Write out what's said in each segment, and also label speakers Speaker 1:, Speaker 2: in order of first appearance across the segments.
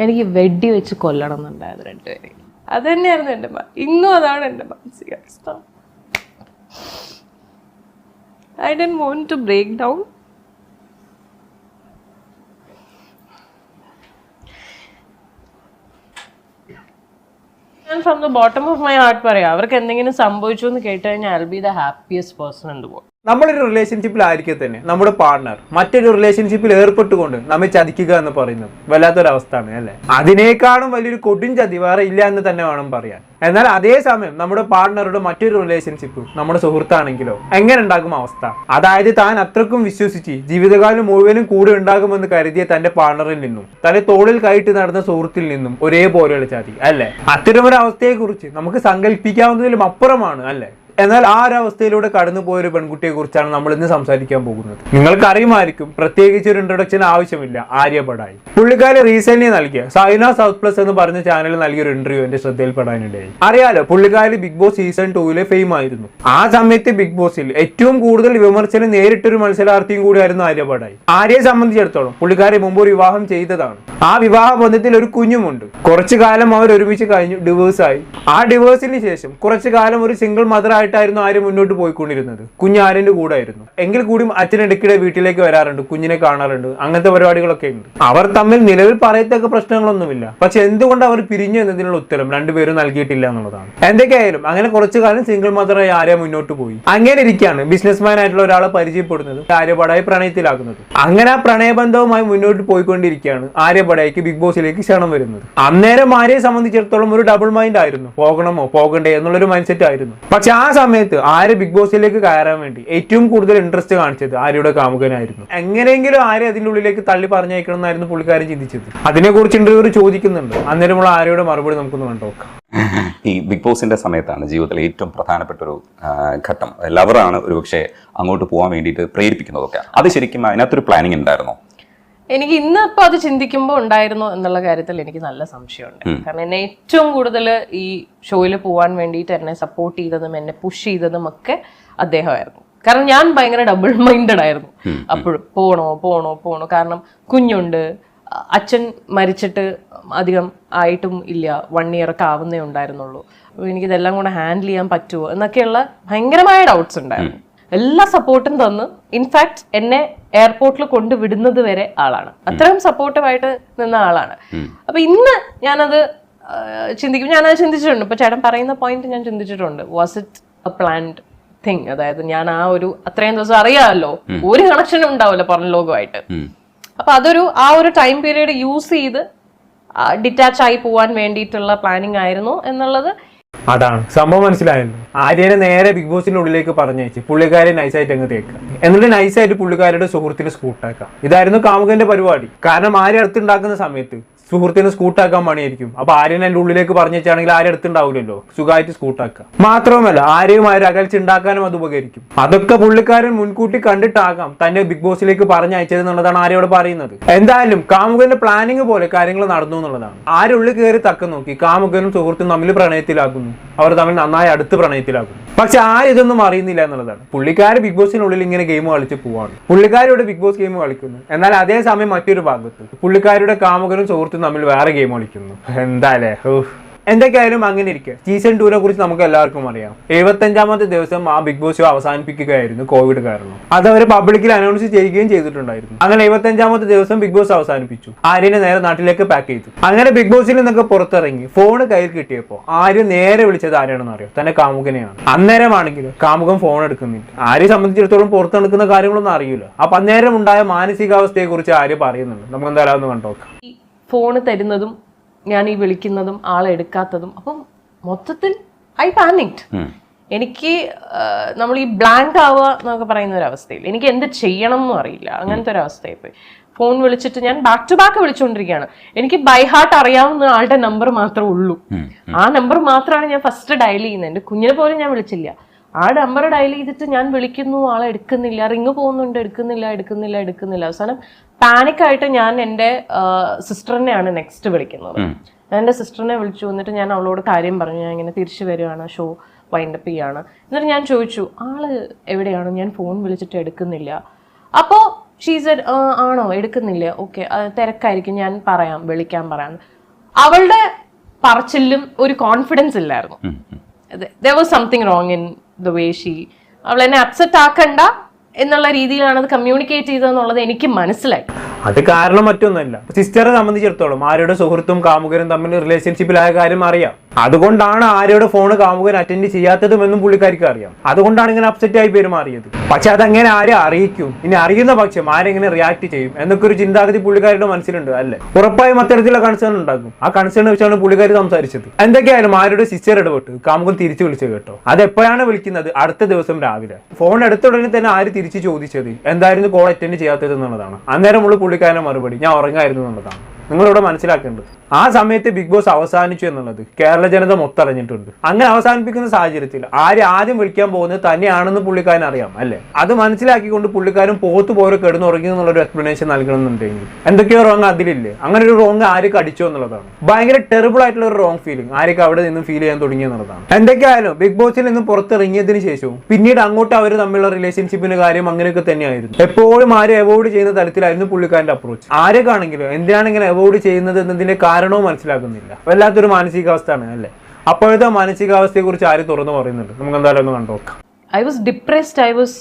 Speaker 1: എനിക്ക് വെടി വെച്ച് കൊല്ലണം എന്നുണ്ടായത് രണ്ടുപേരെയും. അത് തന്നെയായിരുന്നു എന്റെ ഇന്നും അതാണ് എന്റെ മാനസികാവസ്ഥ I don't want to break down ഞാൻ from the bottom of my heart പറയാം അവർക്ക് എന്തെങ്കിലും സംഭവിച്ചു എന്ന് കേട്ടുകഴിഞ്ഞാൽ I be the happiest person the world
Speaker 2: നമ്മളൊരു റിലേഷൻഷിപ്പിലായിരിക്കെ തന്നെ. നമ്മുടെ പാർട്ണർ മറ്റൊരു റിലേഷൻഷിപ്പിൽ ഏർപ്പെട്ടുകൊണ്ട് നമ്മെ ചതിക്കുക എന്ന് പറയുന്നത് വല്ലാത്തൊരവസ്ഥയാണ് അല്ലേ? അതിനേക്കാളും വലിയൊരു കൊടും ചതി വേറെ ഇല്ല എന്ന് തന്നെ വേണം പറയാൻ. എന്നാൽ അതേസമയം നമ്മുടെ പാർട്ണറുടെ മറ്റൊരു റിലേഷൻഷിപ്പ് നമ്മുടെ സുഹൃത്താണെങ്കിലോ എങ്ങനെ ഉണ്ടാകും അവസ്ഥ? അതായത് താൻ അത്രക്കും വിശ്വസിച്ച് ജീവിതകാലം മുഴുവനും കൂടെ ഉണ്ടാകുമെന്ന് കരുതിയ തന്റെ പാർട്ണറിൽ നിന്നും തന്റെ തോളിൽ കയറ്റി നടന്ന സുഹൃത്തിൽ നിന്നും ഒരേപോലെയുള്ള ചതി അല്ലേ? അത്തരമൊരു അവസ്ഥയെ കുറിച്ച് നമുക്ക് സങ്കല്പിക്കാവുന്നതിലും അപ്പുറമാണ് അല്ലേ? എന്നാൽ ആ ഒരു അവസ്ഥയിലൂടെ കടന്നു പോയ ഒരു പെൺകുട്ടിയെ കുറിച്ചാണ് നമ്മൾ ഇന്ന് സംസാരിക്കാൻ പോകുന്നത്. നിങ്ങൾക്ക് അറിയുമായിരിക്കും പ്രത്യേകിച്ച് ഒരു ഇൻട്രൊഡക്ഷൻ ആവശ്യമില്ല. ആര്യ ബഡായി. പുള്ളിക്കാരി റീസെന്റ് നൽകിയ സൈന സൗത്ത് പ്ലസ് എന്ന് പറഞ്ഞ ചാനലിൽ നൽകിയ ഒരു ഇന്റർവ്യൂ എന്റെ ശ്രദ്ധയിൽപ്പെടാനിടയായി. അറിയാലോ പുള്ളിക്കാരി ബിഗ് ബോസ് സീസൺ ടൂവിലെ ഫെയിം ആയിരുന്നു. ആ സമയത്ത് ബിഗ് ബോസിൽ ഏറ്റവും കൂടുതൽ വിമർശനം നേരിട്ടൊരു മത്സരാർത്ഥിയും കൂടിയായിരുന്നു ആര്യ ബഡായി. ആര്യയെ സംബന്ധിച്ചിടത്തോളം പുള്ളിക്കാരി മുമ്പ് ഒരു വിവാഹം ചെയ്തതാണ്. ആ വിവാഹ ബന്ധത്തിൽ ഒരു കുഞ്ഞുമുണ്ട്. കുറച്ചു കാലം അവർ ഒരുമിച്ച് കഴിഞ്ഞു ഡിവേഴ്സായി ആ ഡിവോഴ്സിന് ശേഷം കുറച്ചു കാലം ഒരു സിംഗിൾ മദർ ആയിട്ടായിരുന്നു ആര് മുന്നോട്ട് പോയിക്കൊണ്ടിരുന്നത്. കുഞ്ഞ് ആര്യന്റെ കൂടെ ആയിരുന്നു എങ്കിൽ കൂടിയും അച്ഛൻ ഇടയ്ക്കിടെ വീട്ടിലേക്ക് വരാറുണ്ട്. കുഞ്ഞിനെ കാണാറുണ്ട്. അങ്ങനത്തെ പരിപാടികളൊക്കെ ഉണ്ട്. അവർ തമ്മിൽ നിലവിൽ പറയത്തക്ക പ്രശ്നങ്ങളൊന്നുമില്ല. പക്ഷെ എന്തുകൊണ്ട് അവർ പിരിഞ്ഞു എന്നതിനുള്ള ഉത്തരം രണ്ടുപേരും നൽകിയിട്ടില്ല എന്നുള്ളതാണ്. എന്തൊക്കെയായാലും അങ്ങനെ കുറച്ചു കാലം സിംഗിൾ മദറായി ആര്യ മുന്നോട്ട് പോയി. അങ്ങനെ ഇരിക്കുകയാണ് ബിസിനസ്മാൻ ആയിട്ടുള്ള ഒരാളെ പരിചയപ്പെടുന്നത് ആര്യപടായി പ്രണയത്തിലാക്കുന്നത് അങ്ങനെ ആ പ്രണയബന്ധവുമായി മുന്നോട്ട് പോയിക്കൊണ്ടിരിക്കുകയാണ് ആര്യപടായിക്ക് ബിഗ് ബോസിലേക്ക് ക്ഷണം വരുന്നത്. അന്നേരം ആര്യയെ സംബന്ധിച്ചിടത്തോളം ഒരു ഡബിൾ മൈൻഡ് ആയിരുന്നു. പോകണമോ? പോകണ്ടേ? എന്നുള്ളൊരു മൈൻഡ് സെറ്റ് ആയിരുന്നു. പക്ഷെ ആ സമയത്ത് ആര് ബിഗ് ബോസിലേക്ക് കയറാൻ വേണ്ടി ഏറ്റവും കൂടുതൽ ഇൻട്രസ്റ്റ് കാണിച്ചത് ആര്യയുടെ കാമുകനായിരുന്നു. എങ്ങനെയെങ്കിലും ആര്യ അതിന്റെ ഉള്ളിലേക്ക് തള്ളി പറഞ്ഞയക്കണം എന്നായിരുന്നു പുള്ളിക്കാരൻ ചിന്തിച്ചത്. അതിനെക്കുറിച്ച് ഇന്റർവ്യൂ ചോദിക്കുന്നുണ്ട്. അന്നേരമുള്ള ആര്യയുടെ മറുപടി നമുക്കൊന്ന് കണ്ടോക്കാം
Speaker 3: ഈ ബിഗ് ബോസിന്റെ സമയത്താണ് ജീവിതത്തിലെ ഏറ്റവും പ്രധാനപ്പെട്ട ഒരു ഘട്ടം. ലവറാണ് ഒരുപക്ഷെ അങ്ങോട്ട് പോകാൻ വേണ്ടിയിട്ട് പ്രേരിപ്പിക്കുന്നതൊക്കെ. അത് ശരിക്കും അതിനകത്തൊരു പ്ലാനിങ് ഉണ്ടായിരുന്നോ?
Speaker 1: എനിക്ക് ഇന്ന് അത് ചിന്തിക്കുമ്പോൾ ഉണ്ടായിരുന്നു എന്നുള്ള കാര്യത്തിൽ എനിക്ക് നല്ല സംശയമുണ്ട്. കാരണം എന്നെ ഏറ്റവും കൂടുതൽ ഈ ഷോയിൽ പോകാൻ വേണ്ടിയിട്ട് എന്നെ സപ്പോർട്ട് ചെയ്തതും എന്നെ പുഷ് ചെയ്തതും ഒക്കെ അദ്ദേഹമായിരുന്നു. കാരണം ഞാൻ ഭയങ്കര ഡബിൾ മൈൻഡഡ് ആയിരുന്നു അപ്പോഴും. പോണോ പോണോ പോണോ. കാരണം കുഞ്ഞുണ്ട് അച്ഛൻ മരിച്ചിട്ട് അധികം ആയിട്ടും ഇല്ല. വൺ ഇയർ ഒക്കെ ആവുന്നേ ഉണ്ടായിരുന്നുള്ളൂ. അപ്പോൾ എനിക്കിതെല്ലാം കൂടെ ഹാൻഡിൽ ചെയ്യാൻ പറ്റുമോ എന്നൊക്കെയുള്ള ഭയങ്കരമായ ഡൗട്ട്സ് ഉണ്ടായിരുന്നു. എല്ലാ സപ്പോർട്ടും തന്ന് ഇൻഫാക്ട് എന്നെ എയർപോർട്ടിൽ കൊണ്ടുവിടുന്നത് വരെ ആളാണ്. അത്രയും സപ്പോർട്ടീവായിട്ട് നിന്ന ആളാണ്. അപ്പൊ ഇന്ന് ഞാനത് ചിന്തിക്കും. ഞാനത് ചിന്തിച്ചിട്ടുണ്ട്. ഇപ്പൊ ചേട്ടൻ പറയുന്ന പോയിന്റ് ഞാൻ ചിന്തിച്ചിട്ടുണ്ട്. Was it a planned thing അതായത് ഞാൻ ആ ഒരു അത്രയും ദിവസം അറിയാമല്ലോ. ഒരു കണക്ഷനും ഉണ്ടാവില്ല പുറം ലോകമായിട്ട് അപ്പൊ അതൊരു ആ ഒരു ടൈം പീരീഡ് യൂസ് ചെയ്ത് ഡിറ്റാച്ച് ആയി പോവാൻ വേണ്ടിയിട്ടുള്ള പ്ലാനിങ് ആയിരുന്നു എന്നുള്ളത്
Speaker 2: അതാണ്. സംഭവം മനസ്സിലായല്ലോ. ആര്യനെ നേരെ ബിഗ് ബോസിന്റെ ഉള്ളിലേക്ക് പറഞ്ഞയച്ച് പുള്ളിക്കാരെ നൈസായിട്ട് അങ്ങ് തേക്കുക. എന്നിട്ട് നൈസായിട്ട് പുള്ളിക്കാരുടെ സുഹൃത്തിന് സ്കൂട്ടാക്കാം ഇതായിരുന്നു കാമുകന്റെ പരിപാടി. കാരണം ആര്യ അടുത്തുണ്ടാക്കുന്ന സമയത്ത് സുഹൃത്തിന് സ്കൂട്ടാക്കാൻ പണിയായിരിക്കും. അപ്പൊ ആര്യനെ എന്റെ ഉള്ളിലേക്ക് പറഞ്ഞു വെച്ചാണെങ്കിൽ ആരും അടുത്തുണ്ടാവില്ലല്ലോ സുഖമായിട്ട് സ്കൂട്ടാക്കുക മാത്രവുമല്ല ആര്യയുമായി ഒരു അകൽച്ച ഉണ്ടാക്കാനും അത് ഉപകരിക്കും. അതൊക്കെ പുള്ളിക്കാരൻ മുൻകൂട്ടി കണ്ടിട്ടാകാം തന്നെ ബിഗ് ബോസിലേക്ക് പറഞ്ഞയച്ചത് എന്നുള്ളതാണ് ആര്യയോട് പറയുന്നത്. എന്തായാലും കാമുകന്റെ പ്ലാനിങ് പോലെ കാര്യങ്ങൾ നടന്നു എന്നുള്ളതാണ്. ആരുള്ളിൽ കയറി തക്ക നോക്കി കാമുകനും സുഹൃത്തും തമ്മിൽ പ്രണയത്തിലാക്കുന്നു അവർ തമ്മിൽ നന്നായി അടുത്ത് പ്രണയത്തിലാക്കുന്നു പക്ഷെ ആരിതൊന്നും അറിയുന്നില്ല എന്നുള്ളതാണ്. പുള്ളിക്കാര് ബിഗ് ബോസിനുള്ളിൽ ഇങ്ങനെ ഗെയിം കളിച്ച് പോവാണ്. പുള്ളിക്കാരോട് ബിഗ് ബോസ് ഗെയിം കളിക്കുന്നു. എന്നാൽ അതേസമയം മറ്റൊരു ഭാഗത്ത് പുള്ളിക്കാരുടെ കാമുകനും സുഹൃത്തും തമ്മിൽ വേറെ ഗെയിം കളിക്കുന്നു. എന്താ ഓഹ് എന്തൊക്കെയായാലും അങ്ങനെ ഇരിക്കുക. സീസൺ ടൂനെ കുറിച്ച് നമുക്ക് എല്ലാവർക്കും അറിയാം. എഴുപത്തഞ്ചാമത്തെ ദിവസം ആ ബിഗ് ബോസ് ഷോ അവസാനിപ്പിക്കുകയായിരുന്നു കോവിഡ് കാരണം. അത് അവർ പബ്ലിക്കിൽ അനൗൺസ് ചെയ്യുകയും ചെയ്തിട്ടുണ്ടായിരുന്നു. അങ്ങനെ എഴുപത്തഞ്ചാമത്തെ ദിവസം ബിഗ് ബോസ് അവസാനിപ്പിച്ചു. ആര്യനെ നേരെ നാട്ടിലേക്ക് പാക്ക് ചെയ്തു. അങ്ങനെ ബിഗ് ബോസിൽ നിന്നൊക്കെ പുറത്തിറങ്ങി. ഫോൺ കയ്യിൽ കിട്ടിയപ്പോൾ ആര്യ നേരെ വിളിച്ചത് ആരാണെന്ന് അറിയാം? തന്നെ കാമുകനെയാണ്. അന്നേരമാണെങ്കിലും കാമുകൻ ഫോൺ എടുക്കുന്നില്ല. ആര്യെ സംബന്ധിച്ചിടത്തോളം പുറത്ത് നടക്കുന്ന കാര്യങ്ങളൊന്നും അറിയില്ല. അപ്പൊ അന്നേരം ഉണ്ടായ മാനസികാവസ്ഥയെ കുറിച്ച് ആര്യ പറയുന്നുണ്ട്. നമുക്ക് എന്തായാലും ഒന്ന് കണ്ടോക്കാം
Speaker 1: ഫോൺ തരുന്നതും ഞാൻ ഈ വിളിക്കുന്നതും ആളെ എടുക്കാത്തതും അപ്പം മൊത്തത്തിൽ ഐ പാനിക്ഡ് എനിക്ക് നമ്മൾ ഈ ബ്ലാങ്ക് ആവുക എന്നൊക്കെ പറയുന്ന ഒരു അവസ്ഥയിൽ എനിക്ക് എന്ത് ചെയ്യണം എന്നും അറിയില്ല. അങ്ങനത്തെ ഒരു അവസ്ഥയായി പോയി. ഫോൺ വിളിച്ചിട്ട് ഞാൻ ബാക്ക് ടു ബാക്ക് വിളിച്ചുകൊണ്ടിരിക്കുകയാണ് എനിക്ക് ബൈ ഹാർട്ട് അറിയാവുന്ന ആളുടെ നമ്പർ മാത്രമേ ഉള്ളൂ. ആ നമ്പർ മാത്രമാണ് ഞാൻ ഫസ്റ്റ് ഡയൽ ചെയ്യുന്നത്. എന്റെ കുഞ്ഞിനെ പോലും ഞാൻ വിളിച്ചില്ല. ആ നമ്പർ ഡയൽ ചെയ്തിട്ട് ഞാൻ വിളിക്കുന്നു ആളെ എടുക്കുന്നില്ല റിങ് പോകുന്നുണ്ട് എടുക്കുന്നില്ല എടുക്കുന്നില്ല എടുക്കുന്നില്ല. അവസാനം പാനിക്കായിട്ട് ഞാൻ എന്റെ സിസ്റ്ററിനെയാണ് നെക്സ്റ്റ് വിളിക്കുന്നത്. ഞാൻ എന്റെ സിസ്റ്ററിനെ വിളിച്ചു എന്നിട്ട് ഞാൻ അവളോട് കാര്യം പറഞ്ഞു. ഞാൻ ഇങ്ങനെ തിരിച്ചു വരുവാണ് ഷോ വൈൻഡപ്പ് ചെയ്യാണ്. എന്നിട്ട് ഞാൻ ചോദിച്ചു ആൾ എവിടെയാണ്? ഞാൻ ഫോൺ വിളിച്ചിട്ട് എടുക്കുന്നില്ല. അപ്പോൾ ഷീസ് ആണോ? എടുക്കുന്നില്ല. ഓക്കെ തിരക്കായിരിക്കും. ഞാൻ പറയാം വിളിക്കാൻ പറയാം. അവളുടെ പറച്ചിലും ഒരു കോൺഫിഡൻസ് ഇല്ലായിരുന്നു. There was something wrong in the way she അവൾ എന്നെ അപ്സെറ്റ് ആക്കണ്ട എന്നുള്ള രീതിയിലാണ് അത് കമ്മ്യൂണിക്കേറ്റ് ചെയ്തതെന്നുള്ളത് എനിക്ക് മനസ്സിലായി.
Speaker 2: അത് കാരണം മറ്റൊന്നുമല്ല. സിസ്റ്ററെ സംബന്ധിച്ചിടത്തോളം ആരുടെ സുഹൃത്തും കാമുകരും തമ്മിൽ റിലേഷൻഷിപ്പിലായ കാര്യം അറിയാം. അതുകൊണ്ടാണ് ആര്യയുടെ ഫോൺ കാമുകൻ അറ്റൻഡ് ചെയ്യാത്തതുമെന്നും പുള്ളിക്കാരിക്ക് അറിയാം. അതുകൊണ്ടാണ് ഇങ്ങനെ അപ്സെറ്റ് ആയി പെരുമാറിയത് പക്ഷെ അതങ്ങനെ ആരെ അറിയിക്കും? ഇനി അറിയുന്ന പക്ഷം ആരെങ്ങനെ റിയാക്ട് ചെയ്യും? എന്നൊക്കെ ഒരു ചിന്താഗതി പുള്ളിക്കാരുടെ മനസ്സിലുണ്ട് അല്ലെ? ഉറപ്പായും അത്തരത്തിലുള്ള കൺസേൺ ഉണ്ടാകും. ആ കൺസേൺ വെച്ചാണ് പുള്ളിക്കാരി സംസാരിച്ചത്. എന്തൊക്കെയായാലും ആരുടെ സിസ്റ്റർ ഇടപെട്ട് കാമുകൻ തിരിച്ചു വിളിച്ചു കേട്ടോ. അത് എപ്പോഴാണ് വിളിക്കുന്നത്? അടുത്ത ദിവസം രാവിലെ. ഫോൺ എടുത്ത ഉടനെ തന്നെ ആര് തിരിച്ചു ചോദിച്ചത്? എന്തായിരുന്നു കോൾ അറ്റൻഡ് ചെയ്യാത്തത് എന്നുള്ളതാണ്. അന്നേരം ഉള്ള പുള്ളിക്കാരന്റെ മറുപടി. ഞാൻ ഉറങ്ങായിരുന്നു എന്നുള്ളതാണ്. നിങ്ങളിവിടെ മനസ്സിലാക്കേണ്ടത്. ആ സമയത്ത് ബിഗ് ബോസ് അവസാനിച്ചു എന്നുള്ളത് കേരള ജനത മൊത്തറിഞ്ഞിട്ടുണ്ട് അങ്ങനെ അവസാനിപ്പിക്കുന്ന സാഹചര്യത്തിൽ ആര് ആദ്യം വിളിക്കാൻ പോകുന്നത് തന്നെയാണെന്ന് പുള്ളിക്കാരൻ അറിയാം അല്ലേ? അത് മനസ്സിലാക്കിക്കൊണ്ട് പുള്ളിക്കാരും പോത്ത് പോരെ കിടന്നുറങ്ങി എന്നുള്ളൊരു എക്സ്പ്ലനേഷൻ നൽകണമെന്നുണ്ടെങ്കിൽ എന്തൊക്കെയോ റോങ് അതിലില്ലേ? അങ്ങനെ ഒരു റോങ് ആർക്ക് കടിച്ചു എന്നുള്ളതാണ്. ഭയങ്കര ടെറിബിൾ ആയിട്ടുള്ള ഒരു റോങ് ഫീലിംഗ് ആർക്ക് അവിടെ നിന്നും ഫീൽ ചെയ്യാൻ തുടങ്ങി എന്നുള്ളതാണ്. എന്തൊക്കെയായാലും ബിഗ് ബോസിൽ നിന്ന് പുറത്തിറങ്ങിയതിന് ശേഷവും പിന്നീട് അങ്ങോട്ട് അവർ തമ്മിലുള്ള റിലേഷൻഷിപ്പിന്റെ കാര്യം അങ്ങനെയൊക്കെ തന്നെയായിരുന്നു. എപ്പോഴും ആരും അവോയ്ഡ് ചെയ്യുന്ന തരത്തിലായിരുന്നു പുള്ളിക്കാരന്റെ അപ്രോച്ച് ആരൊക്കെയാണെങ്കിലും എന്തിനാണ് ഇങ്ങനെ അവോയ്ഡ് ചെയ്യുന്നത് എന്നതിന്റെ കാരണവും മനസ്സിലാക്കുന്നില്ല. വല്ലാത്തൊരു മാനസികാവസ്ഥയാണ് അല്ലേ? അപ്പോഴത്തെ മാനസികാവസ്ഥയെ കുറിച്ച് ആര് തുറന്നു പറയുന്നുണ്ട്? നമുക്ക് എന്തായാലും ഒന്ന് കണ്ടുനോക്കാം
Speaker 1: I was depressed I was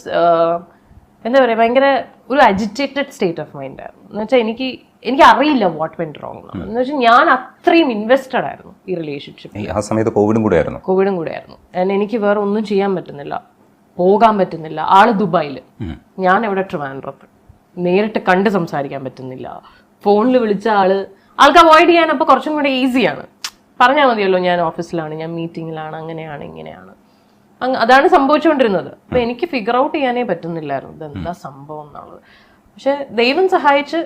Speaker 1: എന്താ പറയുക ഭയങ്കര ഒരു അജിറ്റേറ്റഡ് സ്റ്റേറ്റ് ഓഫ് മൈൻഡ് ആയിരുന്നു. എന്ന് വെച്ചാൽ എനിക്ക് എനിക്ക് അറിയില്ല വാട്ട് വെന്റ് റോങ് എന്ന് വെച്ചാൽ ഞാൻ അത്രയും ഇൻവെസ്റ്റഡ് ആയിരുന്നു ഈ റിലേഷൻഷിപ്പ്
Speaker 3: ആ സമയത്ത് കോവിഡും കൂടെ ആയിരുന്നു.
Speaker 1: കോവിഡും കൂടെ ആയിരുന്നു. And എനിക്ക് വേറെ ഒന്നും ചെയ്യാൻ പറ്റുന്നില്ല. പോകാൻ പറ്റുന്നില്ല. ആൾ ദുബായിൽ ഞാൻ എവിടെ ട്രിവാൻഡ്രത്ത്? നേരിട്ട് കണ്ട് സംസാരിക്കാൻ പറ്റുന്നില്ല. ഫോണിൽ വിളിച്ച ആൾ ആൾക്ക് അവോയ്ഡ് ചെയ്യാൻ അപ്പോൾ കുറച്ചും കൂടെ ഈസിയാണ്. പറഞ്ഞാൽ മതിയല്ലോ ഞാൻ ഓഫീസിലാണ് ഞാൻ മീറ്റിങ്ങിലാണ് അങ്ങനെയാണ് ഇങ്ങനെയാണ്. അങ്ങ് അതാണ് സംഭവിച്ചുകൊണ്ടിരുന്നത്. അപ്പോൾ എനിക്ക് ഫിഗർ ഔട്ട് ചെയ്യാനേ പറ്റുന്നില്ലായിരുന്നു. ഇതെന്താ സംഭവം എന്നുള്ളത്. പക്ഷെ ദൈവം സഹായിച്ച്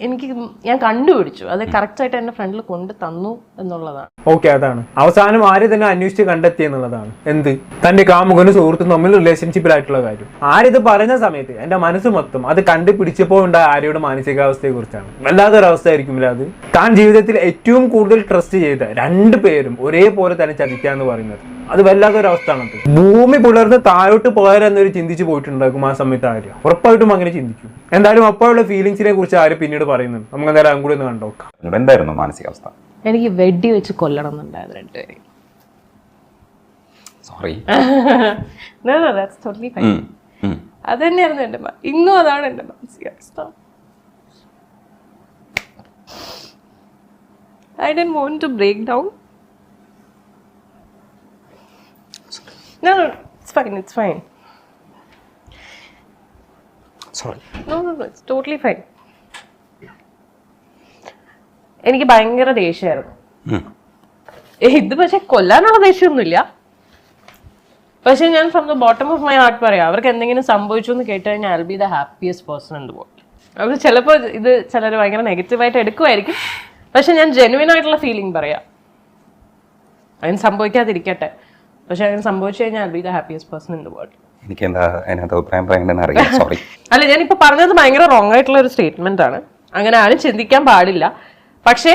Speaker 1: എനിക്ക് ഞാൻ കണ്ടുപിടിച്ചു. അത് കറക്റ്റായിട്ട് എന്റെ ഫ്രണ്ടിൽ കൊണ്ട് തന്നു എന്നുള്ളതാണ്.
Speaker 2: ഓക്കെ അതാണ്. അവസാനം ആര് തന്നെ അന്വേഷിച്ച് കണ്ടെത്തി എന്നുള്ളതാണ്. എന്ത്? തന്റെ കാമുകനും സുഹൃത്തും തമ്മിൽ റിലേഷൻഷിപ്പിലായിട്ടുള്ള കാര്യം. ആരിത് പറഞ്ഞ സമയത്ത് എന്റെ മനസ്സ് മൊത്തം അത് കണ്ടുപിടിച്ചപ്പോൾ ഉണ്ടായ ആര്യയുടെ മാനസികാവസ്ഥയെ കുറിച്ചാണ് വല്ലാത്തൊരു അവസ്ഥയായിരിക്കുമല്ലോ അത്? താൻ ജീവിതത്തിൽ ഏറ്റവും കൂടുതൽ ട്രസ്റ്റ് ചെയ്ത രണ്ട് പേരും ഒരേപോലെ തന്നെ ചതിക്കാന്ന് പറയുന്നത്. അത് അവസ്ഥയാണ് ഭൂമി പുലർന്ന് താഴോട്ട് പോയാലെന്നൊരു ചിന്തിച്ചു പോയിട്ടുണ്ടാക്കും ആ സമയത്ത് ആര്യ. ഉറപ്പായിട്ടും അങ്ങനെ ചിന്തിക്കും. എന്തായാലും അപ്പോഴുള്ള ഫീലിങ്സിനെ കുറിച്ച് ആര് പിന്നീട് പറയുന്നുണ്ട്. നമുക്ക് എന്തായാലും അതും കൂടി ഒന്ന് കണ്ടോക്കാം.
Speaker 3: എന്തായിരുന്നു മാനസികാവസ്ഥ?
Speaker 1: എനിക്ക് വെടി വെച്ച് കൊല്ലണം എന്നുണ്ടായിരുന്നു രണ്ടുപേരെയും.
Speaker 3: സോറി.
Speaker 1: അത് തന്നെയായിരുന്നു എന്റെ ഇന്നും അതാണ് എന്റെ മാനസികാവസ്ഥ. I don't want to break down No, no, it's fine, it's fine.
Speaker 3: Sorry
Speaker 1: No, no, no, it's totally fine. എനിക്ക് ഭയങ്കര ദേഷ്യമായിരുന്നു ഇത് പക്ഷെ കൊല്ലാനുള്ള ദേഷ്യമൊന്നുമില്ല. പക്ഷെ ഞാൻ from the bottom of my heart പറയാം അവർക്ക് എന്തെങ്കിലും സംഭവിച്ചു എന്ന് കേട്ട് കഴിഞ്ഞാൽ I be the happiest person in the world അവർ ചിലപ്പോൾ ഇത് ചിലർ ഭയങ്കര നെഗറ്റീവായിട്ട് എടുക്കുമായിരിക്കും. പക്ഷെ ഞാൻ ജെനുവിൻ ആയിട്ടുള്ള ഫീലിംഗ് പറയാം. അതിന് സംഭവിക്കാതിരിക്കട്ടെ. പക്ഷെ അങ്ങനെ സംഭവിച്ചു കഴിഞ്ഞാൽ be the happiest person in the world
Speaker 3: എനിക്ക് എന്താ അതിനകത്ത് അഭിപ്രായം പറയേണ്ടതെന്ന് അറിയാം സോറി
Speaker 1: അല്ല ഞാനിപ്പോൾ പറഞ്ഞത് ഭയങ്കര റോങ് ആയിട്ടുള്ള ഒരു സ്റ്റേറ്റ്മെന്റ് ആണ്. അങ്ങനെ ആരും ചിന്തിക്കാൻ പാടില്ല. പക്ഷേ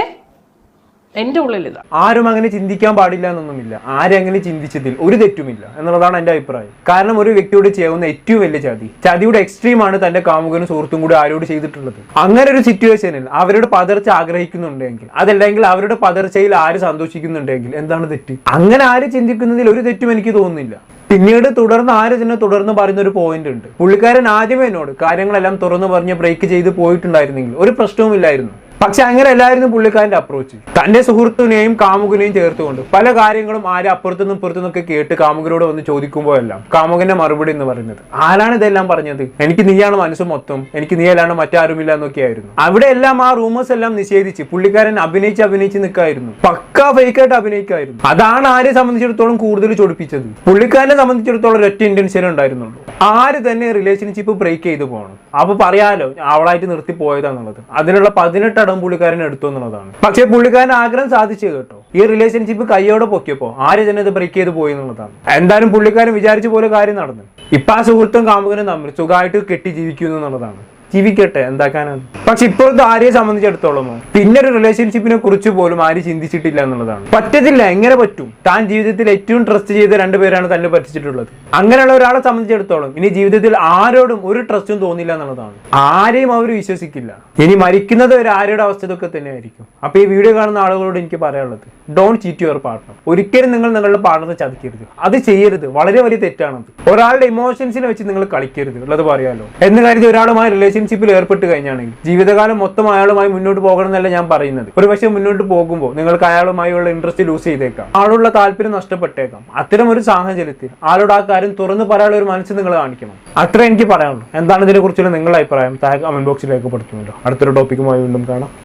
Speaker 1: എന്റെ ഉള്ളിൽ
Speaker 2: ആരും അങ്ങനെ ചിന്തിക്കാൻ പാടില്ല എന്നൊന്നുമില്ല. ആരും അങ്ങനെ ചിന്തിച്ചതിൽ ഒരു തെറ്റുമില്ല എന്നുള്ളതാണ് എന്റെ അഭിപ്രായം. കാരണം ഒരു വ്യക്തിയോട് ചെയ്യാവുന്ന ഏറ്റവും വലിയ ചതി. ചതിയുടെ എക്സ്ട്രീം ആണ് തന്റെ കാമുകനും സുഹൃത്തും കൂടി ആരോട് ചെയ്തിട്ടുള്ളത്. അങ്ങനെ ഒരു സിറ്റുവേഷനിൽ അവരുടെ പതർച്ച ആഗ്രഹിക്കുന്നുണ്ടെങ്കിൽ അതല്ലെങ്കിൽ അവരുടെ പതർച്ചയിൽ ആര് സന്തോഷിക്കുന്നുണ്ടെങ്കിൽ എന്താണ് തെറ്റ്? അങ്ങനെ ആര് ചിന്തിക്കുന്നതിൽ ഒരു തെറ്റും എനിക്ക് തോന്നുന്നില്ല. പിന്നീട് തുടർന്ന് ആര് തന്നെ തുടർന്ന് പറയുന്ന ഒരു പോയിന്റ് ഉണ്ട്. പുള്ളിക്കാരൻ ആദ്യമേ എന്നോട് കാര്യങ്ങളെല്ലാം തുറന്നു പറഞ്ഞ് ബ്രേക്ക് ചെയ്ത് പോയിട്ടുണ്ടായിരുന്നെങ്കിൽ ഒരു പ്രശ്നവുമില്ലായിരുന്നു. പക്ഷെ അങ്ങനെ അല്ലായിരുന്നു പുള്ളിക്കാരന്റെ അപ്രോച്ച് തന്റെ സുഹൃത്തിനെയും കാമുകനെയും ചേർത്തുകൊണ്ട് പല കാര്യങ്ങളും ആരും അപ്പുറത്തുനിന്നും ഇപ്പുറത്തുനിന്നൊക്കെ കേട്ട് കാമുകനോട് വന്ന് ചോദിക്കുമ്പോഴെല്ലാം കാമുകന്റെ മറുപടി എന്ന് പറയുന്നത്. ആരാണ് ഇതെല്ലാം പറഞ്ഞത്? എനിക്ക് നീയാണ് മനസ്സ് മൊത്തം. എനിക്ക് നീ അല്ലാണ്ട് മറ്റാരുമില്ല എന്നൊക്കെയായിരുന്നു അവിടെ എല്ലാം ആ റൂമേഴ്സ് എല്ലാം നിഷേധിച്ച് പുള്ളിക്കാരൻ അഭിനയിച്ച് അഭിനയിച്ച് നിൽക്കായിരുന്നു. പക്ക ഫേക്കായിട്ട് അഭിനയിക്കായിരുന്നു. അതാണ് ആരെ സംബന്ധിച്ചിടത്തോളം കൂടുതൽ ചൊടിപ്പിച്ചത്. പുള്ളിക്കാരനെ സംബന്ധിച്ചിടത്തോളം ഒരൊറ്റ ഇന്റൻഷൻ ഉണ്ടായിരുന്നുള്ളൂ. ആര് തന്നെ റിലേഷൻഷിപ്പ് ബ്രേക്ക് ചെയ്തു പോകണം. അപ്പൊ പറയാലോ അവളായിട്ട് നിർത്തി പോയതാന്നുള്ളത്. അതിനുള്ള പതിനെട്ട് അടം പുള്ളിക്കാരൻ എടുത്തു എന്നുള്ളതാണ്. പക്ഷെ പുള്ളിക്കാരൻ ആഗ്രഹം സാധിച്ചു കേട്ടോ. ഈ റിലേഷൻഷിപ്പ് കൈയോടെ പൊക്കിയപ്പോ ആര് തന്നെ ഇത് ബ്രേക്ക് ചെയ്ത് പോയി എന്നുള്ളതാണ്. എന്തായാലും പുള്ളിക്കാരൻ വിചാരിച്ച പോലെ കാര്യം നടന്നു. ഇപ്പൊ ആ സുഹൃത്തും കാമുകനും തമ്മിൽ സുഖമായിട്ട് കെട്ടി ജീവിക്കുന്നു എന്നുള്ളതാണ്. ജീവിക്കട്ടെ എന്താക്കാനാണ് പക്ഷെ ഇപ്പോഴത്തെ ആരെയെ സംബന്ധിച്ചിടത്തോളമോ? പിന്നെ ഒരു റിലേഷൻഷിപ്പിനെ കുറിച്ച് പോലും ആരും ചിന്തിച്ചിട്ടില്ല എന്നുള്ളതാണ്. പറ്റത്തില്ല എങ്ങനെ പറ്റും? താൻ ജീവിതത്തിൽ ഏറ്റവും ട്രസ്റ്റ് ചെയ്ത രണ്ടുപേരാണ് തന്നെ പറ്റിച്ചിട്ടുള്ളത്. അങ്ങനെയുള്ള ഒരാളെ സംബന്ധിച്ചിടത്തോളം ഇനി ജീവിതത്തിൽ ആരോടും ഒരു ട്രസ്റ്റും തോന്നില്ല എന്നുള്ളതാണ്. ആരെയും അവർ വിശ്വസിക്കില്ല. ഇനി മരിക്കുന്നത് ഒരു ആരുടെ അവസ്ഥ ഇതൊക്കെ തന്നെയായിരിക്കും. അപ്പൊ ഈ വീഡിയോ കാണുന്ന ആളുകളോട് എനിക്ക് പറയാനുള്ളത് ഡോണ്ട് ചീറ്റ് യുവർ പാർട്ണർ ഒരിക്കലും നിങ്ങൾ നിങ്ങളുടെ പാർട്ണറെ ചതിക്കരുത്. അത് ചെയ്യരുത്. വളരെ വലിയ തെറ്റാണത്. ഒരാളുടെ ഇമോഷൻസിനെ വെച്ച് നിങ്ങൾ കളിക്കരുത്. ഉള്ളത് പറയാലോ? എന്ന് കരുതി ഒരാളുമായി റിലേഷൻഷിപ്പിൽ ഏർപ്പെട്ട് കഴിഞ്ഞാണെങ്കിൽ ജീവിതകാലം മൊത്തം അയാളുമായി മുന്നോട്ട് പോകണം എന്നല്ല ഞാൻ പറയുന്നത്. ഒരു പക്ഷേ മുന്നോട്ട് പോകുമ്പോൾ നിങ്ങൾക്ക് അയാളുമായുള്ള ഇൻട്രസ്റ്റ് ലൂസ് ചെയ്തേക്കാം. ആളുള്ള താല്പര്യം നഷ്ടപ്പെട്ടേക്കാം. അത്തരം ഒരു സാഹചര്യത്തിൽ ആളോട് ആ കാര്യം തുറന്ന് പറയാനുള്ള ഒരു മനസ്സ് നിങ്ങൾ കാണിക്കണം. അത്ര എനിക്ക് പറയാനുള്ളൂ. എന്താണ് ഇതിനെ കുറിച്ചുള്ള നിങ്ങളുടെ അഭിപ്രായം? താഴെ കമന്റ് ബോക്സിൽ രേഖപ്പെടുത്തുമല്ലോ. അടുത്തൊരു ടോപ്പിക്കുമായി വീണ്ടും കാണാം.